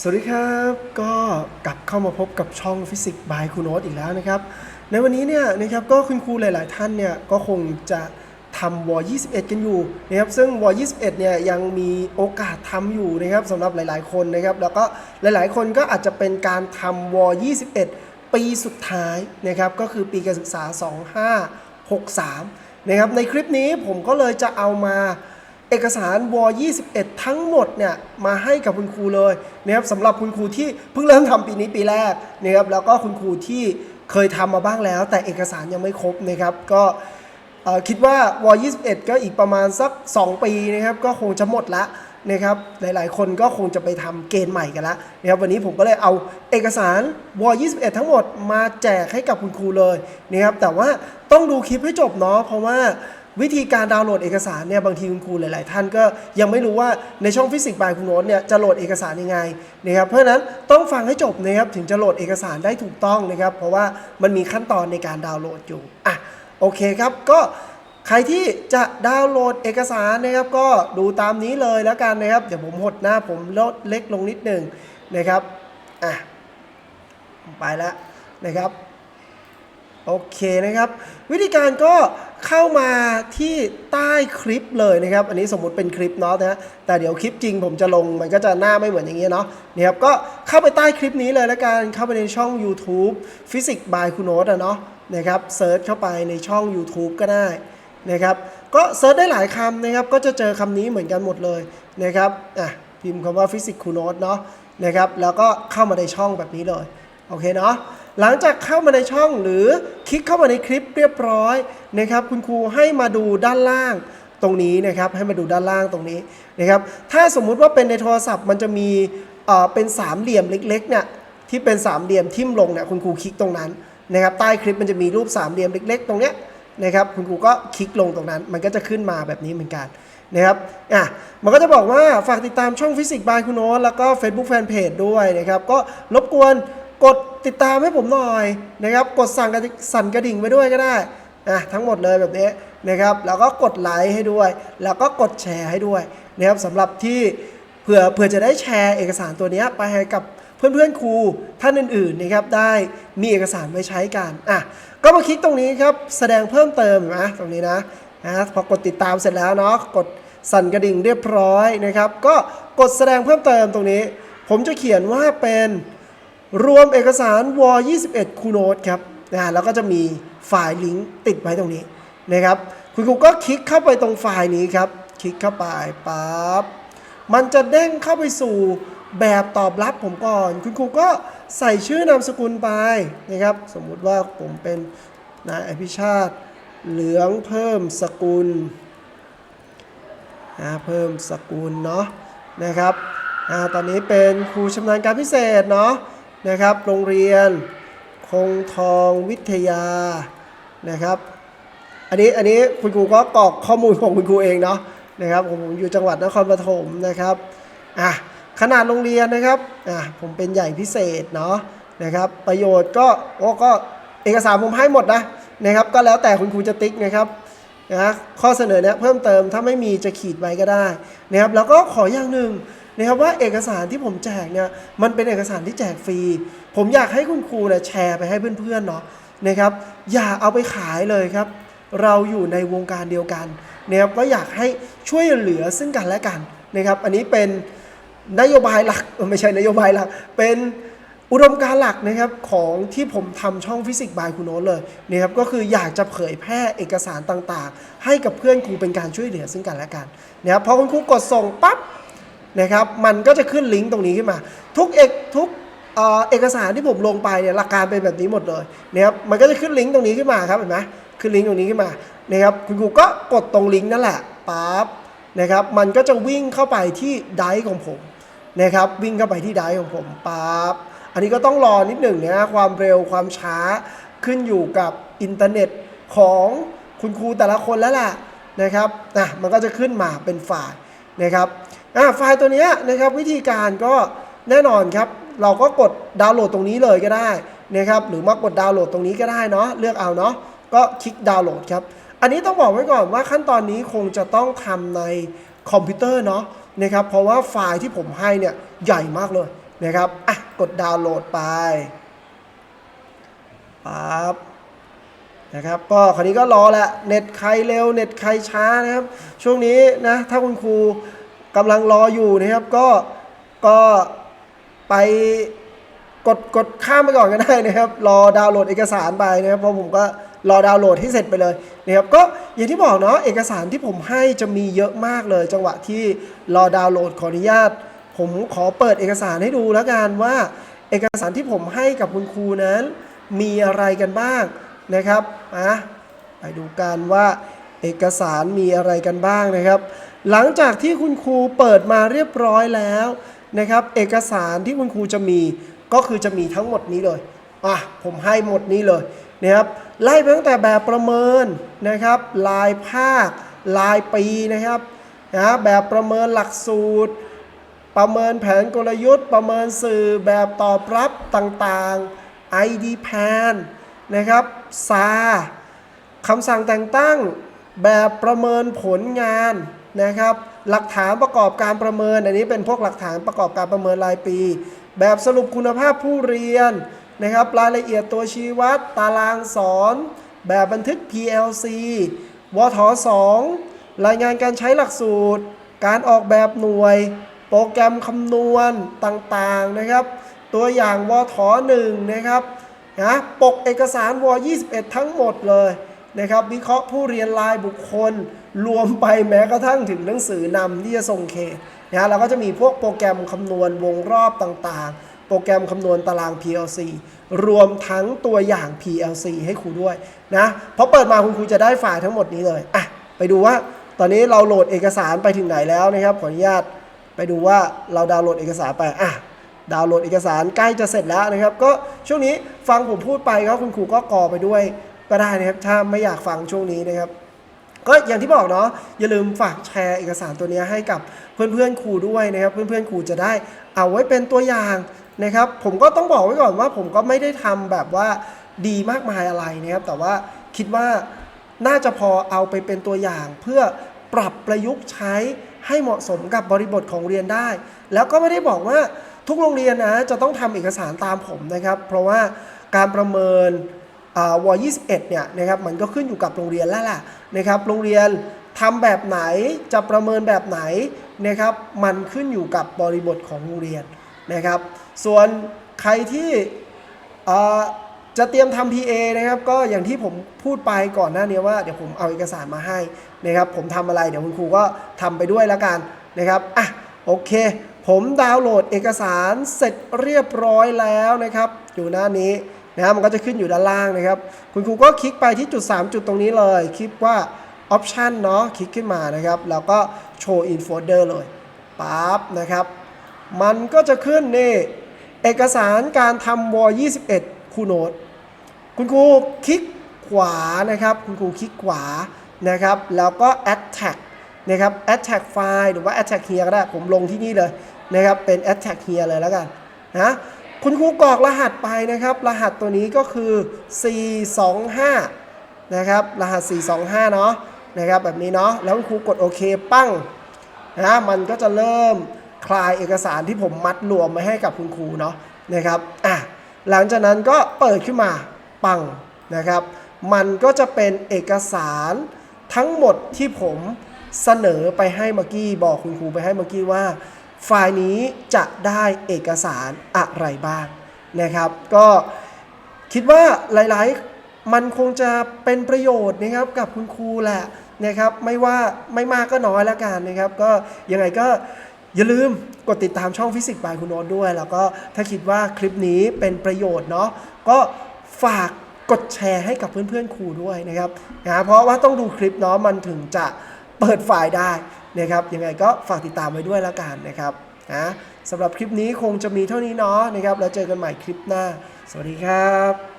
สวัสดีครับ ก็กลับเข้ามาพบกับช่องฟิสิกส์บายคุณโนตอีกแล้วนะครับ ในวันนี้เนี่ยนะครับก็คุณครูหลาย ๆ ท่านเนี่ยก็คงจะทำวอ21 กันอยู่นะครับซึ่งวอ21 เนี่ยยังมีโอกาสทำอยู่นะครับสำหรับหลาย ๆ คนนะครับ แล้วก็หลาย ๆ คนก็อาจจะเป็นการทำวอ21 ปีสุดท้ายนะครับก็คือปีการศึกษา 2563 นะครับในคลิปนี้ผมก็เลยจะเอามา เอกสารว21 ทั้งหมดเนี่ยมาให้กับคุณครูเลยนะครับสำหรับคุณครูที่เพิ่งเริ่มทำปีนี้ปีแรกนะครับแล้วก็คุณครูที่เคยทำมาบ้างแล้ว แต่เอกสารยังไม่ครบนะครับก็คิดว่าว21 ก็อีกประมาณสัก 2 ปีนะครับก็คงจะหมดละนะครับหลายๆ คนก็คงจะไปทำเกณฑ์ใหม่กันละนะครับวันนี้ผมก็เลยเอาเอกสารว21 ทั้งหมดมาแจกให้กับคุณครูเลยนะครับแต่ว่าต้องดูคลิปให้จบเนาะเพราะว่า วิธีการดาวน์โหลดเอกสารเนี่ยบางทีคุณครูหลาย ๆ ท่านก็ยังไม่รู้ว่าในช่องฟิสิกส์บายคุณโน้ตเนี่ยจะโหลดเอกสารยังไงนะครับเพราะฉะนั้นต้องฟังให้จบนะครับถึงจะโหลดเอกสารได้ถูกต้องนะครับ เพราะว่ามันมีขั้นตอนในการดาวน์โหลดอยู่อะโอเคครับก็ใครที่จะดาวน์โหลดเอกสารนะครับก็ดูตามนี้เลยแล้วกันนะครับ เดี๋ยวผมหดหน้าผมลดเล็กลงนิดหนึ่งนะครับอะไปแล้วนะครับ โอเคนะครับ วิธีการก็เข้ามาที่ใต้คลิปเลยนะครับ อันนี้สมมุติเป็นคลิปเนาะนะแต่เดี๋ยวคลิปจริงผมจะลงมันก็จะหน้าไม่เหมือนอย่างเงี้ยเนาะนี่ครับก็เข้าไปใต้คลิปนี้เลยแล้วกันเข้าไปในช่อง YouTube Physics by คุณโนตอะเนาะนะครับเซิร์ชเข้าไปในช่อง YouTube ก็ได้นะครับก็เซิร์ชได้หลายคำนะครับก็จะเจอคำนี้เหมือนกันหมดเลยนะครับอะพิมพ์คำว่า Physics คุณโนตเนาะนะครับแล้วก็เข้ามาในช่องแบบนี้เลยโอเคเนาะหลังจากเข้ามาในช่องหรือ คลิกเข้ามาในคลิปเรียบร้อยนะครับ คุณครูให้มาดูด้านล่างตรงนี้นะครับ ให้มาดูด้านล่างตรงนี้นะครับ ถ้าสมมุติว่าเป็นในโทรศัพท์มันจะมีเอ่อเป็นสามเหลี่ยมเล็กๆเนี่ยที่เป็นสามเหลี่ยมทิ่มลงเนี่ยคุณครูคลิกตรงนั้นนะครับ ใต้คลิปมันจะมีรูปสามเหลี่ยมเล็ก ๆ ตรงเนี้ยนะครับ คุณครูก็คลิกลงตรงนั้น มันก็จะขึ้นมาแบบนี้เหมือนกันนะครับ อะ มันก็จะบอกว่าฝากติดตามช่องฟิสิกส์บายคุณโน้ตแล้วก็ Facebook Fanpage ด้วยนะครับ ก็รบกวน กดติดตามให้ผมหน่อยนะครับ กดสั่งกระสั่นกระดิ่งไว้ด้วยก็ได้อะทั้งหมดเลยแบบนี้นะครับ แล้วก็กดไลค์ให้ด้วย แล้วก็กดแชร์ให้ด้วยนะครับสำหรับที่เผื่อเผื่อจะได้แชร์เอกสารตัวนี้ไปให้กับเพื่อนๆครูท่านอื่นๆนะครับได้มีเอกสารไว้ใช้กันอะก็มาคลิกตรงนี้ครับแสดงเพิ่มเติมนไหมตรงนี้นะนะพอกดติดตามเสร็จแล้วเนาะกดสั่นกระดิ่งเรียบร้อยนะครับ ก็กดแสดงเพิ่มเติมตรงนี้ ผมจะเขียนว่าเป็น รวมเอกสารว21 คูโนตครับนะแล้วก็จะมีไฟล์ลิงก์ติดไว้ตรงนี้นะครับ คุณครูก็คลิกเข้าไปตรงไฟล์นี้ครับ คลิกเข้าไปปั๊บมันจะเด้งเข้าไปสู่แบบตอบรับผมก่อน คุณครูก็ใส่ชื่อนามสกุลไปนะครับ สมมุติว่าผมเป็นนายอภิชาติ เหลืองเพิ่มสกุลนะเพิ่มสกุลเนาะนะครับอ่าตอนนี้เป็นครูชำนาญการพิเศษเนาะ นะครับ โรงเรียน คงทองวิทยานะครับ อันนี้อันนี้คุณครูก็กรอกข้อมูลของคุณครูเองเนาะนะครับผมอยู่จังหวัดนครปฐมนะครับอะขนาดโรงเรียนนะครับอะผมเป็นใหญ่พิเศษเนาะนะครับประโยชน์ก็โอ้ก็เอกสารผมให้หมดนะนะครับก็แล้วแต่คุณครูจะติ๊กนะครับนะข้อเสนอเนี้ยเพิ่มเติมถ้าไม่มีจะขีดไว้ก็ได้นะครับแล้วก็ขออย่างหนึ่ง นะครับว่าเอกสารที่ผมแจกเนี่ยมันเป็นเอกสารที่แจกฟรี ผมอยากให้คุณครูเนี่ยแชร์ไปให้เพื่อนๆเนาะนะครับอย่าเอาไปขายเลยครับ เราอยู่ในวงการเดียวกันนะครับก็อยากให้ช่วยเหลือซึ่งกันและกันนะครับ อันนี้เป็นนโยบายหลักไม่ใช่นโยบายหลัก เป็นอุดมการหลักนะครับของที่ผมทำช่องฟิสิกส์บายคุณโน้ตเลยนะครับก็คืออยากจะเผยแพร่เอกสารต่างๆ ให้กับเพื่อนครูเป็นการช่วยเหลือซึ่งกันและกันนะครับพอคุณครูกดส่งปั๊บ นะครับ มันก็จะขึ้นลิงก์ตรงนี้ขึ้นมา ทุกเอกทุกเอกสารที่ผมลงไปเนี่ยหลักการเป็นแบบนี้หมดเลยนะครับ มันก็จะขึ้นลิงก์ตรงนี้ขึ้นมาครับเห็นไหมขึ้นลิงก์ตรงนี้ขึ้นมานะครับ คุณครูก็กดตรงลิงก์นั่นแหละปั๊บนะครับ มันก็จะวิ่งเข้าไปที่ไดร์ของผมนะครับ วิ่งเข้าไปที่ไดร์ของผมปั๊บ อันนี้ก็ต้องรอนิดหนึ่งนะความเร็วความช้าขึ้นอยู่กับอินเทอร์เน็ตของคุณครูแต่ละคนแล้วล่ะนะครับอะมันก็จะขึ้นมาเป็นไฟล์นะครับ อะไฟล์ตัวนี้นะครับวิธีการก็แน่นอนครับ เราก็กดดาวน์โหลดตรงนี้เลยก็ได้นะครับหรือมากดดาวน์โหลดตรงนี้ก็ได้เนาะเลือกเอาเนาะก็คลิกดาวน์โหลดครับ อันนี้ต้องบอกไว้ก่อนว่าขั้นตอนนี้คงจะต้องทำในคอมพิวเตอร์เนาะนะครับเพราะว่าไฟล์ที่ผมให้เนี่ยใหญ่มากเลยนะครับอะกดดาวน์โหลดไปปั๊บนะครับก็คราวนี้ก็รอแหละเน็ตใครเร็วเน็ตใครช้านะครับ ช่วงนี้นะถ้าคุณครู กำลังรออยู่นะครับ ก็ก็ไปกดกดข้ามไปก่อนก็ได้นะครับ รอดาวน์โหลดเอกสารไปนะครับเพราะผมก็รอดาวน์โหลดให้เสร็จไปเลยนะครับก็อย่างที่บอกเนาะเอกสารที่ผมให้จะมีเยอะมากเลย จังหวะที่รอดาวน์โหลดขออนุญาต ผมขอเปิดเอกสารให้ดูแล้วกันว่า เอกสารที่ผมให้กับคุณครูนั้น มีอะไรกันบ้างนะครับอะไปดูกันว่าเอกสารมีอะไรกันบ้างนะครับ หลังจากที่คุณครูเปิดมาเรียบร้อยแล้วนะครับ เอกสารที่คุณครูจะมีก็คือจะมีทั้งหมดนี้เลยอะผมให้หมดนี้เลยนะครับไล่ไปตั้งแต่แบบประเมินนะครับลายภาคลายปีนะครับนะแบบประเมินหลักสูตร ประเมินแผนกลยุทธ์ ประเมินสื่อแบบตอบรับต่างๆ ID plan นะครับซาคำสั่งแต่งตั้งแบบประเมินผลงาน นะครับ หลักฐานประกอบการประเมิน อันนี้เป็นพวกหลักฐานประกอบการประเมินรายปี แบบสรุปคุณภาพผู้เรียนนะครับ รายละเอียดตัวชี้วัด ตารางสอน แบบบันทึก PLC วท2รายงานการใช้หลักสูตร การออกแบบหน่วย โปรแกรมคำนวณต่างๆนะครับ ตัวอย่างวท1นะครับนะปกเอกสารว21 ทั้งหมดเลย นะครับ วิเคราะห์ผู้เรียนรายบุคคล รวมไปแม้กระทั่งถึงหนังสือนำที่จะส่งเขตนะฮะเราก็จะมีพวกโปรแกรมคำนวณวงรอบต่างๆ โปรแกรมคำนวณตาราง PLC รวมทั้งตัวอย่าง PLC ให้ครูด้วยนะพอเปิดมาคุณครูจะได้ไฟล์ทั้งหมดนี้เลยอะไปดูว่าตอนนี้เราโหลดเอกสารไปถึงไหนแล้วนะครับขออนุญาตไปดูว่าเราดาวน์โหลดเอกสารไปอะดาวน์โหลดเอกสารใกล้จะเสร็จแล้วนะครับ ก็ช่วงนี้ฟังผมพูดไปก็คุณครูก็กอไปด้วย ก็ได้นะครับถ้าไม่อยากฟังช่วงนี้นะครับก็อย่างที่บอกเนาะอย่าลืมฝากแชร์เอกสารตัวนี้ให้กับเพื่อนๆครูด้วยนะครับ เพื่อนๆครูจะได้เอาไว้เป็นตัวอย่างนะครับ ผมก็ต้องบอกไว้ก่อนว่าผมก็ไม่ได้ทำแบบว่าดีมากมายอะไรนะครับ แต่ว่าคิดว่าน่าจะพอเอาไปเป็นตัวอย่าง เพื่อปรับประยุกต์ใช้ให้เหมาะสมกับบริบทของเรียนได้ แล้วก็ไม่ได้บอกว่าทุกโรงเรียนนะจะต้องทำเอกสารตามผมนะครับ เพราะว่าการประเมิน วอ21เอ็ดเนี่ยนะครับมันก็ขึ้นอยู่กับโรงเรียนแล้วล่ะนะครับโรงเรียนทำแบบไหนจะประเมินแบบไหนนะครับมันขึ้นอยู่กับบริบทของโรงเรียนนะครับส่วนใครที่จะเตรียมทำ PA นะครับก็อย่างที่ผมพูดไปก่อนหน้านี้ว่าเดี๋ยวผมเอาเอกสารมาให้นะครับผมทำอะไรเดี๋ยวคุณครูก็ทำไปด้วยแล้วกันนะครับอะโอเค ผมดาวน์โหลดเอกสารเสร็จเรียบร้อยแล้วนะครับ อยู่หน้านี้ นะมันก็จะขึ้นอยู่ด้านล่างนะครับ คุณครูก็คลิกไปที่จุด 3 จุดตรงนี้เลย คลิกว่า Option เนาะคลิกขึ้นมานะครับ แล้วก็ Show in Folder เลยปั๊บนะครับ มันก็จะขึ้นนี่ เอกสารการทำวอ21คูโนตคุณครูคลิกขวานะครับ คุณครูคลิกขวานะครับ แล้วก็ attach นะครับ attach file หรือว่า attach here ก็ได้ ผมลงที่นี่เลยนะครับ เป็น attach here เลยแล้วกันนะ คุณครูกรอกรหัสไปนะครับ รหัสตัวนี้ก็คือ 425 นะครับ รหัส 425 เนาะนะครับแบบนี้เนาะแล้วคุณครูกดโอเคปั้งนะมันก็จะเริ่มคลายเอกสารที่ผมมัดรวมมาให้กับคุณครูเนาะนะครับอะหลังจากนั้นก็เปิดขึ้นมาปังนะครับ มันก็จะเป็นเอกสารทั้งหมดที่ผมเสนอไปให้เมื่อกี้บอกคุณครูไปให้เมื่อกี้ว่า ไฟล์นี้จะได้เอกสารอะไรบ้างนะครับ ก็คิดว่าหลายๆ มันคงจะเป็นประโยชน์นะครับกับคุณครูแหละนะครับ ไม่ว่าไม่มากก็น้อยแล้วกันนะครับ ก็ยังไงก็อย่าลืมกดติดตามช่องฟิสิกส์บายคุณโน้ตด้วย แล้วก็ถ้าคิดว่าคลิปนี้เป็นประโยชน์เนาะก็ฝากกดแชร์ให้กับเพื่อนๆครูด้วยนะครับนะเพราะว่าต้องดูคลิปเนาะมันถึงจะเปิดไฟล์ได้ นะครับยังไงก็ฝากติดตามไว้ด้วยแล้วกันนะครับนะสำหรับคลิปนี้คงจะมีเท่านี้เนาะนะครับแล้วเจอกันใหม่คลิปหน้า สวัสดีครับ